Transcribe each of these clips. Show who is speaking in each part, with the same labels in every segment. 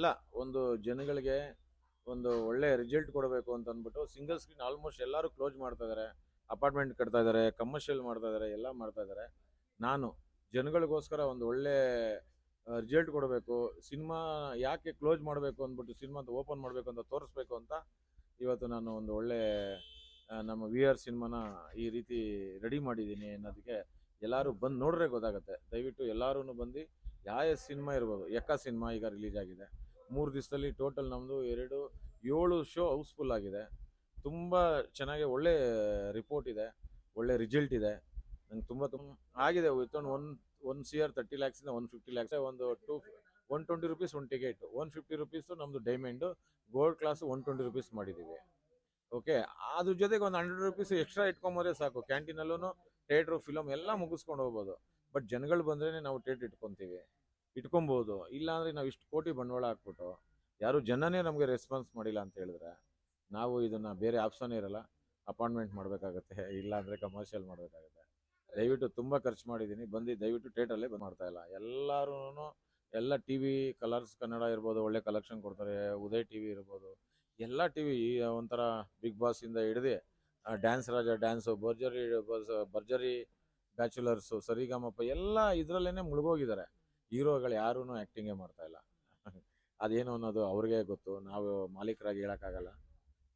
Speaker 1: ಇಲ್ಲ, ಒಂದು ಜನಗಳಿಗೆ ಒಂದು ಒಳ್ಳೆ ರಿಸಲ್ಟ್ ಕೊಡಬೇಕು ಅಂತ ಅಂದ್ಬಿಟ್ಟು ಸಿಂಗಲ್ ಸ್ಕ್ರೀನ್ ಆಲ್ಮೋಸ್ಟ್ ಎಲ್ಲರೂ ಕ್ಲೋಸ್ ಮಾಡ್ತಾ ಇದ್ದಾರೆ ಅಪಾರ್ಟ್ಮೆಂಟ್ ಕಟ್ತಾ ಇದ್ದಾರೆ ಕಮರ್ಷಿಯಲ್ ಮಾಡ್ತಾ ಇದ್ದಾರೆ ಎಲ್ಲ ಮಾಡ್ತಾ ಇದ್ದಾರೆ ನಾನು ಜನಗಳಿಗೋಸ್ಕರ ಒಂದು ಒಳ್ಳೆ ರಿಸಲ್ಟ್ ಕೊಡಬೇಕು ಸಿನಿಮಾ ಯಾಕೆ ಕ್ಲೋಸ್ ಮಾಡಬೇಕು ಅಂದ್ಬಿಟ್ಟು ಸಿನಿಮಾ ಓಪನ್ ಮಾಡಬೇಕು ಅಂತ ತೋರಿಸ್ಬೇಕು ಅಂತ ಇವತ್ತು ನಾನು ಒಂದು ಒಳ್ಳೆ ನಮ್ಮ ವಿ ಆರ್ ಸಿನಿಮಾನ ಈ ರೀತಿ ರೆಡಿ ಮಾಡಿದ್ದೀನಿ ಅನ್ನೋದಕ್ಕೆ ಎಲ್ಲರೂ ಬಂದು ನೋಡ್ರೆ ಗೊತ್ತಾಗುತ್ತೆ. ದಯವಿಟ್ಟು ಎಲ್ಲರೂ ಬಂದು ಯಾವ ಸಿನಿಮಾ ಇರ್ಬೋದು ಎಕ್ಕ ಸಿನಿಮಾ ಈಗ ರಿಲೀಸ್ ಆಗಿದೆ. ಮೂರು ದಿವಸದಲ್ಲಿ ಟೋಟಲ್ ನಮ್ಮದು ಎರಡು ಏಳು ಶೋ ಹೌಸ್ಫುಲ್ ಆಗಿದೆ. ತುಂಬ ಚೆನ್ನಾಗಿ ಒಳ್ಳೆ ರಿಪೋರ್ಟ್ ಇದೆ, ಒಳ್ಳೆ ರಿಸಲ್ಟ್ ಇದೆ. ನಂಗೆ ತುಂಬ ತುಂಬ ಆಗಿದೆ with one one C R thirty ಲ್ಯಾಕ್ಸಿಂದ one fifty lakhs ಒಂದು ಟು ಒನ್ ಟ್ವೆಂಟಿ ರುಪೀಸ್ ಒಂದು ಟಿಕೆಟ್ ಒನ್ ಫಿಫ್ಟಿ ರುಪೀಸು ನಮ್ಮದು diamond gold class one twenty rupees ಮಾಡಿದ್ದೀವಿ ಓಕೆ ಅದ್ರ ಜೊತೆಗೆ ಒಂದು ಹಂಡ್ರೆಡ್ ರುಪೀಸ್ ಎಕ್ಸ್ಟ್ರಾ ಇಟ್ಕೊಂಬೋದ್ರೆ ಸಾಕು. ಕ್ಯಾಂಟೀನಲ್ಲೂ ಥಿಯೇಟ್ರು ಫಿಲಮ್ ಎಲ್ಲ ಮುಗಿಸ್ಕೊಂಡು ಹೋಗ್ಬೋದು. ಬಟ್ ಜನಗಳು ಬಂದ್ರೇ ನಾವು ಥಿಯೇಟ್ರ್ ಇಟ್ಕೊತೀವಿ. ಇಟ್ಕೊಬೋದು. ಇಲ್ಲಾಂದರೆ ನಾವು ಇಷ್ಟು ಕೋಟಿ ಬಂಡವಾಳ ಹಾಕ್ಬಿಟ್ಟು ಯಾರು ಜನನೇ ನಮಗೆ ರೆಸ್ಪಾನ್ಸ್ ಮಾಡಿಲ್ಲ ಅಂತ ಹೇಳಿದ್ರೆ ನಾವು ಇದನ್ನು ಬೇರೆ ಆಪ್ಷನ್ ಇರಲ್ಲ ಅಪಾಯಿಂಟ್ಮೆಂಟ್ ಮಾಡಬೇಕಾಗತ್ತೆ, ಇಲ್ಲಾಂದರೆ ಕಮರ್ಷಿಯಲ್ ಮಾಡಬೇಕಾಗತ್ತೆ. ದಯವಿಟ್ಟು ತುಂಬ ಖರ್ಚು ಮಾಡಿದ್ದೀನಿ, ಬಂದು ದಯವಿಟ್ಟು ಥಿಯೇಟ್ರಲ್ಲೇ ಬಂದು ಮಾಡ್ತಾ ಇಲ್ಲ. ಎಲ್ಲರೂ ಎಲ್ಲ ಟಿ ವಿ ಕಲರ್ಸ್ ಕನ್ನಡ ಇರ್ಬೋದು, ಒಳ್ಳೆ ಕಲೆಕ್ಷನ್ ಕೊಡ್ತಾರೆ, ಉದಯ್ ಟಿ ವಿ ಇರ್ಬೋದು, ಎಲ್ಲ ಟಿ ವಿ ಒಂಥರ ಬಿಗ್ ಬಾಸಿಂದ ಹಿಡಿದು dance Raja dance Bharjari Bharjari bachelors Sarigamapa ಎಲ್ಲ ಇದರಲ್ಲೇ ಮುಳುಗೋಗಿದ್ದಾರೆ. ಹೀರೋಗಳು ಯಾರೂ ಆ್ಯಕ್ಟಿಂಗೇ ಮಾಡ್ತಾ ಇಲ್ಲ. ಅದೇನು ಅನ್ನೋದು ಅವ್ರಿಗೆ ಗೊತ್ತು. ನಾವು ಮಾಲೀಕರಾಗಿ ಹೇಳೋಕ್ಕಾಗಲ್ಲ.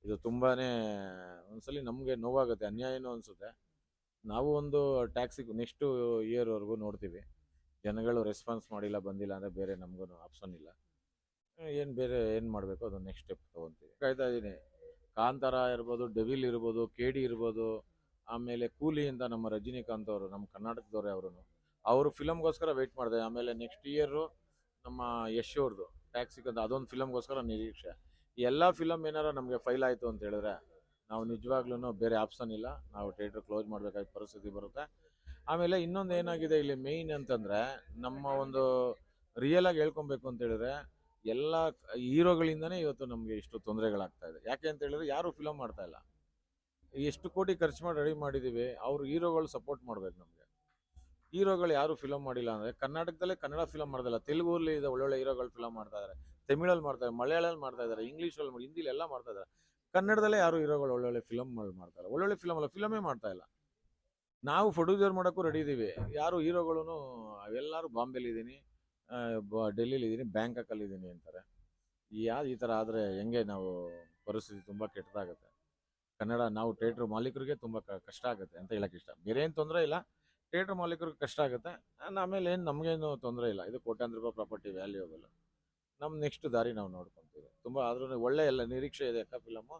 Speaker 1: ಇದು ತುಂಬಾ ಒಂದ್ಸಲಿ ನಮಗೆ ನೋವಾಗುತ್ತೆ, ಅನ್ಯಾಯನೂ ಅನಿಸುತ್ತೆ. ನಾವು ಒಂದು ಟ್ಯಾಕ್ಸಿಗೆ ನೆಕ್ಸ್ಟು ಇಯರ್ವರೆಗೂ ನೋಡ್ತೀವಿ. ಜನಗಳು ರೆಸ್ಪಾನ್ಸ್ ಮಾಡಿಲ್ಲ, ಬಂದಿಲ್ಲ ಅಂದರೆ ಬೇರೆ ನಮಗೂ ಆಪ್ಷನ್ ಇಲ್ಲ. ಏನು ಬೇರೆ, ಏನು ಮಾಡಬೇಕು? ಅದು ನೆಕ್ಸ್ಟ್ ಸ್ಟೆಪ್ ತೊಗೊತೀವಿ. ಕಾಯ್ತಾ ಇದ್ದೀನಿ ಕಾಂತಾರ ಇರ್ಬೋದು ಡೆವಿಲ್ ಇರ್ಬೋದು ಕೆ ಡಿ ಇರ್ಬೋದು, ಆಮೇಲೆ ಕೂಲಿ ಅಂತ ನಮ್ಮ ರಜನಿಕಾಂತ್ ಅವರು, ನಮ್ಮ ಕರ್ನಾಟಕದವರೇ ಅವರು ಅವರು ಫಿಲಮ್ಗೋಸ್ಕರ ವೆಯ್ಟ್ ಮಾಡಿದೆ. ಆಮೇಲೆ ನೆಕ್ಸ್ಟ್ ಇಯರು ನಮ್ಮ ಯಶ್ ಅವ್ರದ್ದು ಟ್ಯಾಕ್ಸಿಕ್ ಅದೊಂದು ಫಿಲಮ್ಗೋಸ್ಕರ ನಿರೀಕ್ಷೆ. ಎಲ್ಲ ಫಿಲಮ್ ಏನಾರ ನಮಗೆ ಫೈಲ್ ಆಯಿತು ಅಂತ ಹೇಳಿದ್ರೆ, ನಾವು ನಿಜವಾಗ್ಲೂ ಬೇರೆ ಆಪ್ಷನ್ ಇಲ್ಲ. ನಾವು ಥಿಯೇಟ್ರ್ ಕ್ಲೋಸ್ ಮಾಡಬೇಕಾದ ಪರಿಸ್ಥಿತಿ ಬರುತ್ತೆ. ಆಮೇಲೆ ಇನ್ನೊಂದು ಏನಾಗಿದೆ ಇಲ್ಲಿ ಮೇಯ್ನ್ ಅಂತಂದರೆ, ನಮ್ಮ ಒಂದು ರಿಯಲ್ ಆಗಿ ಹೇಳ್ಕೊಬೇಕು ಅಂತ ಹೇಳಿದ್ರೆ, ಎಲ್ಲ ಹೀರೋಗಳಿಂದನೇ ಇವತ್ತು ನಮಗೆ ಇಷ್ಟು ತೊಂದರೆಗಳಾಗ್ತಾ ಇದೆ. ಯಾಕೆ ಅಂತ ಹೇಳಿದ್ರೆ, ಯಾರು ಫಿಲಮ್ ಮಾಡ್ತಾ ಇಲ್ಲ. ಎಷ್ಟು ಕೋಟಿ ಖರ್ಚು ಮಾಡಿ ರೆಡಿ ಮಾಡಿದ್ದೀವಿ ಅವರು ಹೀರೋಗಳು ಸಪೋರ್ಟ್ ಮಾಡ್ಬೇಕು ನಮಗೆ. ಹೀರೋಗಳು ಯಾರು ಫಿಲಮ್ ಮಾಡಿಲ್ಲ ಅಂದರೆ ಕರ್ನಾಟಕದಲ್ಲೇ ಕನ್ನಡ ಫಿಲಮ್ ಮಾಡೋದಿಲ್ಲ ತೆಲುಗುಲ್ಲಿ ಇದೆ ಒಳ್ಳೊಳ್ಳೆ ಹೀರೋಗಳು ಫಿಲಮ್ ಮಾಡ್ತಾ ಇದ್ದಾರೆ ತಮಿಳಲ್ಲಿ ಮಾಡ್ತಾರೆ ಮಲಯಾಳಲ್ಲಿ ಮಾಡ್ತಾ ಇದ್ದಾರೆ ಇಂಗ್ಲೀಷಲ್ಲಿ ಹಿಂದಿಲಿ ಎಲ್ಲ ಮಾಡ್ತಾ ಇದ್ದಾರೆ ಕನ್ನಡದಲ್ಲೇ ಯಾರು ಹೀರೋಗಳು ಒಳ್ಳೊಳ್ಳೆ ಫಿಲಮ್ ಮಾಡ್ತಾರೆ ಒಳ್ಳೊಳ್ಳೆ ಫಿಲಮ್ ಅಲ್ಲ ಫಿಲಮೇ ಮಾಡ್ತಾ ಇಲ್ಲ. ನಾವು ಪ್ರೊಡ್ಯೂಸರ್ ಮಾಡೋಕ್ಕೂ ರೆಡಿ ಇದ್ದೀವಿ ಯಾರು ಹೀರೋಗಳು ಎಲ್ಲರೂ ಬಾಂಬೆಲಿ ಇದ್ದೀನಿ ಡೆಲ್ಲಿಲಿ ಇದ್ದೀನಿ ಬ್ಯಾಂಕಾಕಲ್ಲಿ ಇದ್ದೀನಿ ಅಂತಾರೆ. ಯಾವ್ದು ಈ ಥರ ಆದರೆ ಹೆಂಗೆ ನಾವು ಪರಿಸ್ಥಿತಿ ತುಂಬ ಕೆಟ್ಟದಾಗುತ್ತೆ. ಕನ್ನಡ, ನಾವು ಥಿಯೇಟ್ರ್ ಮಾಲೀಕರಿಗೆ ತುಂಬ ಕಷ್ಟ ಆಗುತ್ತೆ ಅಂತ ಹೇಳಕ್ಕೆ ಇಷ್ಟ. ಬೇರೆ ಏನು ತೊಂದರೆ ಇಲ್ಲ. ಥಿಯೇಟ್ರ್ ಮಾಲೀಕರಿಗೆ ಕಷ್ಟ ಆಗುತ್ತೆ. ಆ್ಯಂಡ್ ಆಮೇಲೆ ಏನು, ನಮಗೇನು ತೊಂದರೆ ಇಲ್ಲ. ಇದು ಕೋಟ್ಯಾಂತರ ರೂಪಾಯಿ ಪ್ರಾಪರ್ಟಿ ವ್ಯಾಲ್ಯೂ ವ್ಯಾಲ್ಯೂಬಲ್ ನಮ್ಮ ನೆಕ್ಸ್ಟ್ ದಾರಿ ನಾವು ನೋಡ್ಕೊತೀವಿ. ತುಂಬ ಆದ್ರೂ ಒಳ್ಳೆ ಎಲ್ಲ ನಿರೀಕ್ಷೆ ಇದೆ ಅಕ್ಕ ಫಿಲಮು